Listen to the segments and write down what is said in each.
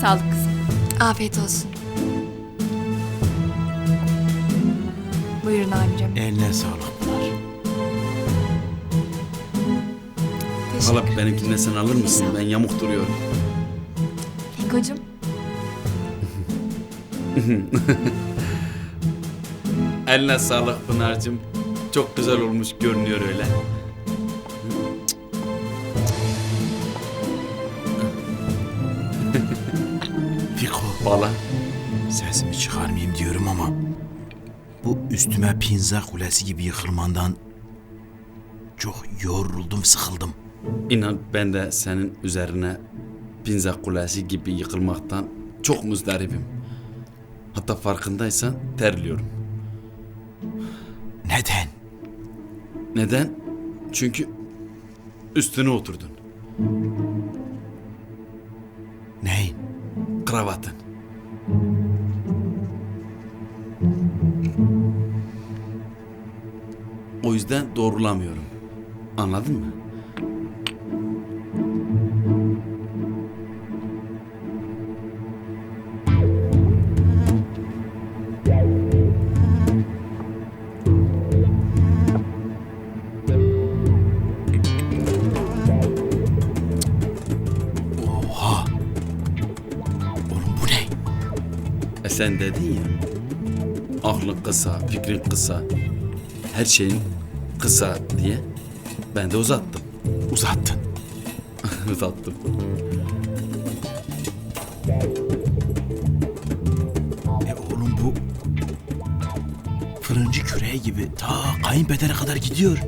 sağlık kızım. Afiyet olsun. Buyurun amirim. Eline sağlık Pınar. Teşekkür Hala benimkini de sen alır mısın? Ben yamuk duruyorum. Fiko'cum. Eline sağlık Pınar'cığım. Çok güzel olmuş görünüyor öyle. Bala. sesimi çıkarmayayım diyorum ama bu üstüme pinza kulesi gibi yıkılmandan çok yoruldum sıkıldım. İnan ben de senin üzerine pinza kulesi gibi yıkılmaktan çok muzdaribim. Hatta farkındaysan terliyorum. Neden? Neden? Çünkü üstüne oturdun. Neyin? Kravatın. Yüzden doğrulamıyorum. Anladın mı? Oha! Oğlum bu ne? E sen dedin ya. Aklın kısa, fikrin kısa. Her şeyin kısa diye. Ben de uzattım. Uzattın. uzattım. E oğlum bu fırıncı küreği gibi ta kayınpedere kadar gidiyor.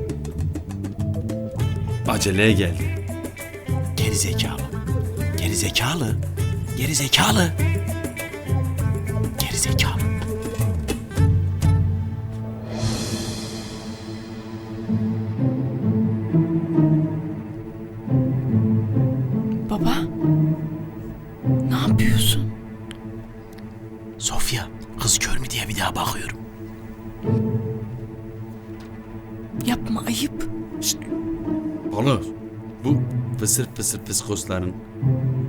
Aceleye geldi. Geri zekalı. Geri zekalı. Geri zekalı. Geri zekalı. Baba. Ne yapıyorsun? Sofya kız kör mü diye bir daha bakıyorum. Yapma ayıp. Olur. Bu fısır fısır fıskosların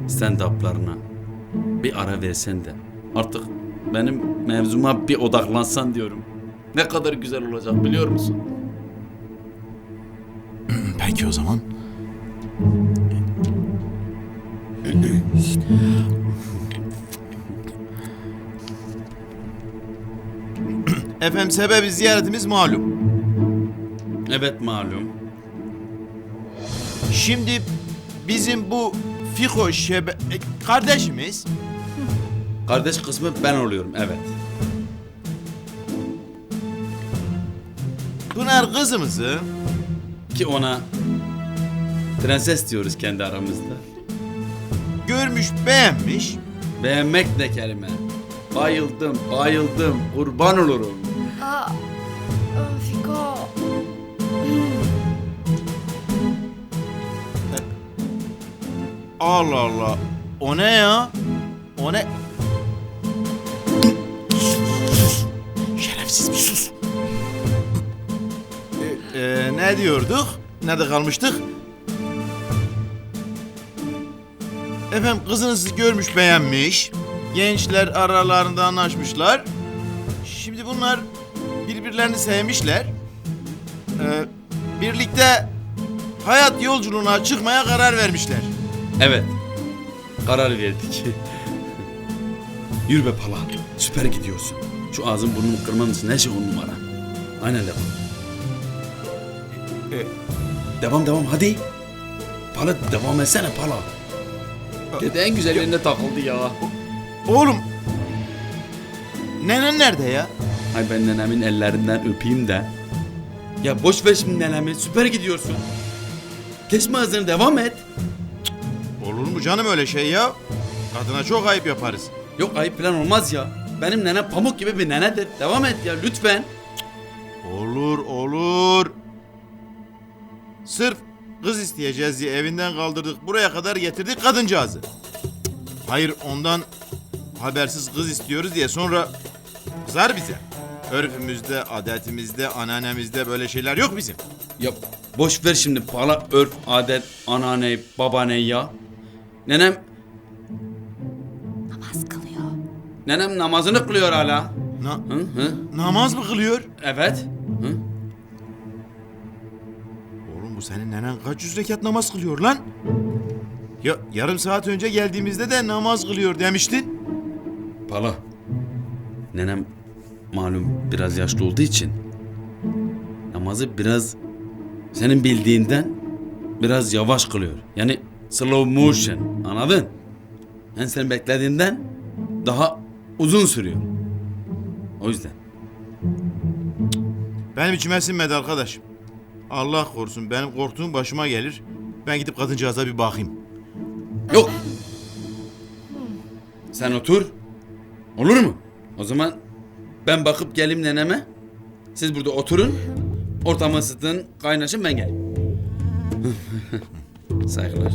stand-up'larına bir ara versen de artık benim mevzuma bir odaklansan diyorum. Ne kadar güzel olacak biliyor musun? Peki o zaman. Efendim sebebi ziyaretimiz malum. Evet malum. Şimdi bizim bu Fiko şebe... e, kardeşimiz Kardeş kısmı ben oluyorum evet. Pınar kızımızı Ki ona prenses diyoruz kendi aramızda. Görmüş beğenmiş. Beğenmek ne kelime. Bayıldım, bayıldım, kurban olurum. Aa, Fiko. Allah Allah. O ne ya? O ne? Şerefsiz bir sus. Ee, e, ne diyorduk? Nerede kalmıştık? Efendim kızınızı görmüş beğenmiş. Gençler aralarında anlaşmışlar. Şimdi bunlar birbirlerini sevmişler. Ee, birlikte hayat yolculuğuna çıkmaya karar vermişler. Evet, karar verdik. Yürü be pala, süper gidiyorsun. Şu ağzın burnunu kırman için her şey on numara. Aynen devam. E, Devam devam hadi. Pala devam etsene pala. Dede en güzel yerine takıldı ya. Oğlum. Nenen nerede ya? Ay ben nenemin ellerinden öpeyim de. Ya boş ver şimdi nenemi, süper gidiyorsun. Kesme ağzını devam et. Olur mu canım öyle şey ya? Kadına çok ayıp yaparız. Yok ayıp falan olmaz ya. Benim nenem pamuk gibi bir nenedir. Devam et ya lütfen. Olur olur. Sırf kız isteyeceğiz diye evinden kaldırdık. Buraya kadar getirdik kadıncağızı. Hayır ondan habersiz kız istiyoruz diye sonra kızar bize. Örfümüzde, adetimizde, ananemizde böyle şeyler yok bizim. Ya boş ver şimdi pala örf, adet, anneanne, babaanne ya. Nenem Namaz kılıyor. Nenem namazını kılıyor hala. Na- Hı hı. namaz mı kılıyor? Evet. Senin nenen kaç yüz rekat namaz kılıyor lan? Ya yarım saat önce geldiğimizde de namaz kılıyor demiştin. Pala. Nenem malum biraz yaşlı olduğu için namazı biraz senin bildiğinden biraz yavaş kılıyor. Yani slow motion anladın? Yani senin beklediğinden daha uzun sürüyor. O yüzden. Benim içime sinmedi arkadaşım. Allah korusun benim korktuğum başıma gelir. Ben gidip kadıncağıza bir bakayım. Yok. Sen otur. Olur mu? O zaman ben bakıp gelim neneme. Siz burada oturun. Ortamı ısıtın, kaynaşın ben geleyim. Saygılar.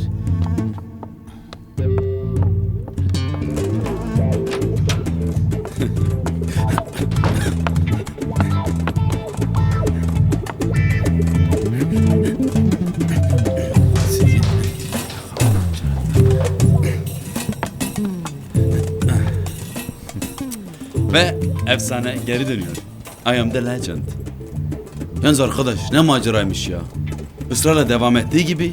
Ve efsane geri dönüyor. I am the legend. Yalnız arkadaş ne maceraymış ya. Israrla devam ettiği gibi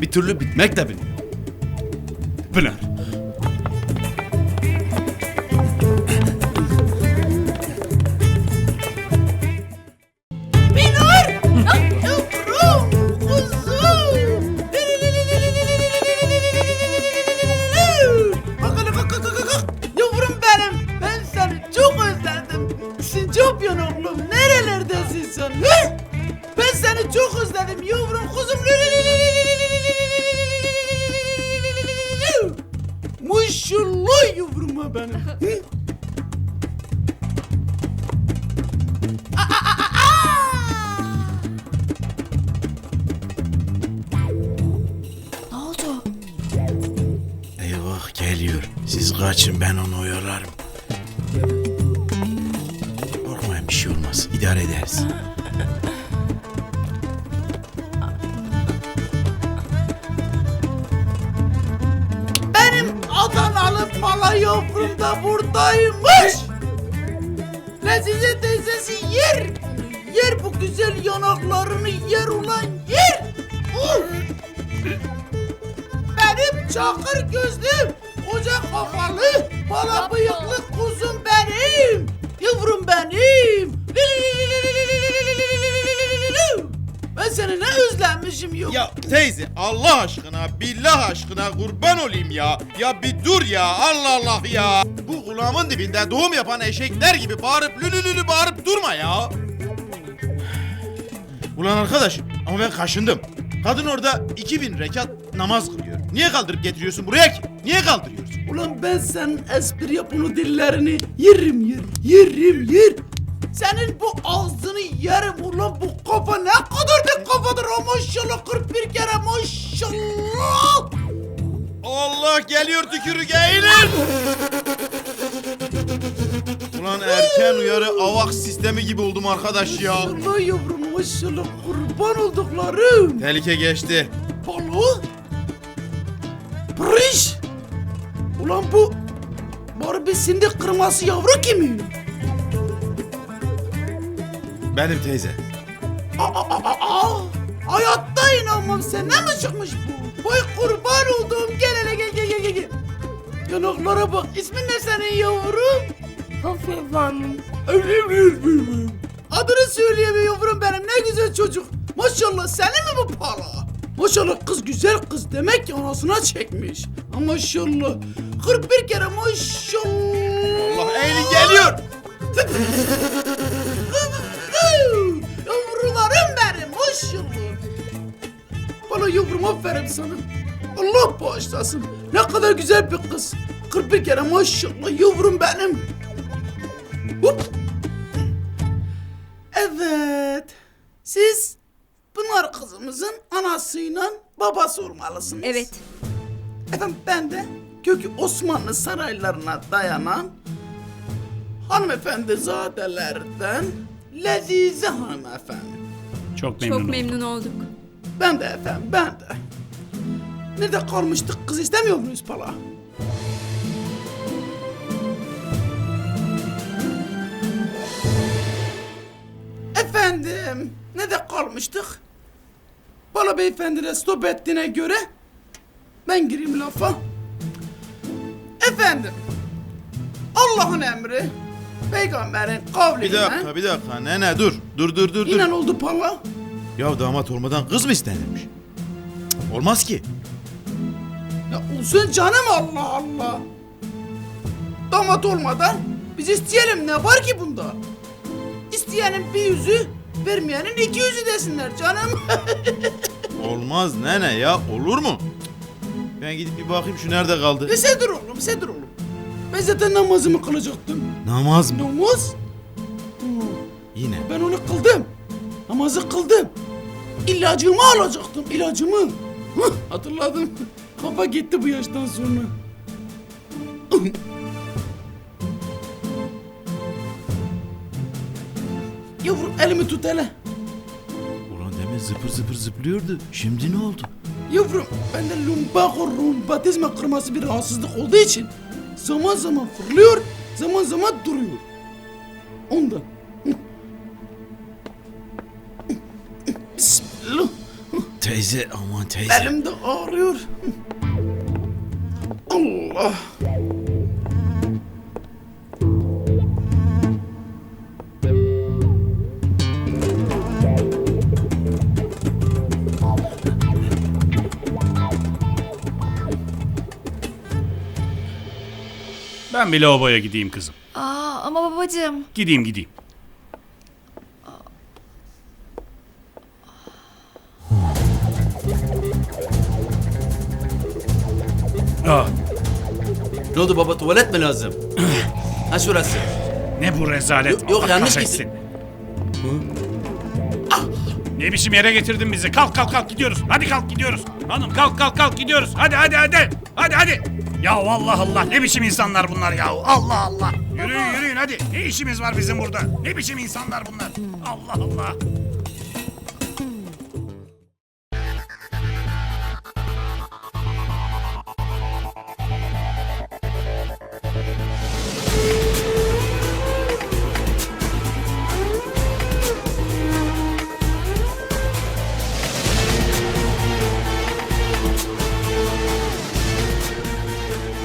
bir türlü bitmek de bilmiyor. Pınar. Kaçın ben onu oyalarım. Korkmayın bir şey olmaz. İdare ederiz. Benim Adanalı pala yavrum da buradaymış. Lezize teyzesi yer. Yer bu güzel yanaklarını yer ulan yer. Uh! Benim çakır gözlüm, koca kafalı, bala bıyıklı kuzum benim. Yavrum benim. Ben seni ne özlenmişim yok. Ya teyze Allah aşkına billah aşkına kurban olayım ya. Ya bir dur ya Allah Allah ya. Bu kulağımın dibinde doğum yapan eşekler gibi bağırıp lülü lülü bağırıp durma ya. Ulan arkadaş ama ben kaşındım. Kadın orada 2000 rekat namaz kılıyor. Niye kaldırıp getiriyorsun buraya ki? Niye kaldırıyorsun? Ulan ben senin espri yapını dillerini yerim yer, yerim yer. Senin bu ağzını yerim ulan bu kafa ne kadar bir kafadır o maşallah 41 kere maşallah. Allah geliyor tükürük eğilir. Ulan erken uyarı avak sistemi gibi oldum arkadaş ya. Maşallah yavrum maşallah kurban olduklarım. Tehlike geçti. Balı. Pırış. Ulan bu Barbie'sinde kırması yavru kimin? Benim teyze. Aa, aa, aa, aa. Hayatta inanmam senden mi çıkmış bu? Vay kurban olduğum gel hele gel gel gel gel. Yanaklara bak ismin ne senin yavrum? Hafif hanım. Adını söyleyemiyor yavrum benim ne güzel çocuk. Maşallah senin mi bu pala? Maşallah kız güzel kız demek ki anasına çekmiş. Ha, Maşallah. 41 kere maşallah. Allah eğilin geliyor. Yavrularım benim maşallah. Bana yavrum aferin sana. Allah bağışlasın. Ne kadar güzel bir kız. 41 kere maşallah yavrum benim. Hop. Evet. Siz Bunlar kızımızın anasıyla babası olmalısınız. Evet. Efendim ben de kökü Osmanlı saraylarına dayanan hanımefendi zadelerden Lezize Hanım efendim. Çok memnun Çok memnun olduk. Ben de efendim ben de. Nerede kalmıştık kız istemiyor muyuz pala? Efendim nerede kalmıştık? Bala beyefendi de stop ettiğine göre ben gireyim lafa. Efendim, Allah'ın emri, peygamberin Bir kavliyle dakika bir dakika nene dur. Dur dur dur dur. inan oldu pala. Ya damat olmadan kız mı istenirmiş? Cık, Olmaz ki. Ya olsun canım Allah Allah. Damat olmadan biz isteyelim ne var ki bunda? İsteyenin bir yüzü, vermeyenin iki yüzü desinler canım. Olmaz nene ya olur mu? Ben gidip bir bakayım şu nerede kaldı? Ve sen dur oğlum, sen dur oğlum. Ben zaten namazımı kılacaktım. Namaz mı? Namaz? Yine. Ben onu kıldım. Namazı kıldım. İlacımı alacaktım, ilacımı. Hatırladım. Kafa gitti bu yaştan sonra. Yavrum elimi tut hele. Ulan demin zıpır zıpır zıplıyordu. Şimdi ne oldu? Yavrum bende lumbago rombatizma kırması bir rahatsızlık olduğu için zaman zaman fırlıyor, zaman zaman duruyor. Ondan. Bismillah. Teyze aman teyze. Elim de ağrıyor. Allah. Ben bir lavaboya gideyim kızım. Aa ama babacığım. Gideyim gideyim. Ah, Ne oldu baba tuvalet mi lazım? ha şurası. ne bu rezalet. Yok- yok, Allah yanlış kahretsin. Ah, Ne biçim yere getirdin bizi? Kalk kalk kalk gidiyoruz. Hadi kalk gidiyoruz. Hanım kalk kalk kalk gidiyoruz. Hadi hadi hadi. Hadi hadi. Ya Allah Allah ne biçim insanlar bunlar ya. Allah Allah. Yürüyün yürüyün hadi. Ne işimiz var bizim burada? Ne biçim insanlar bunlar? Allah Allah.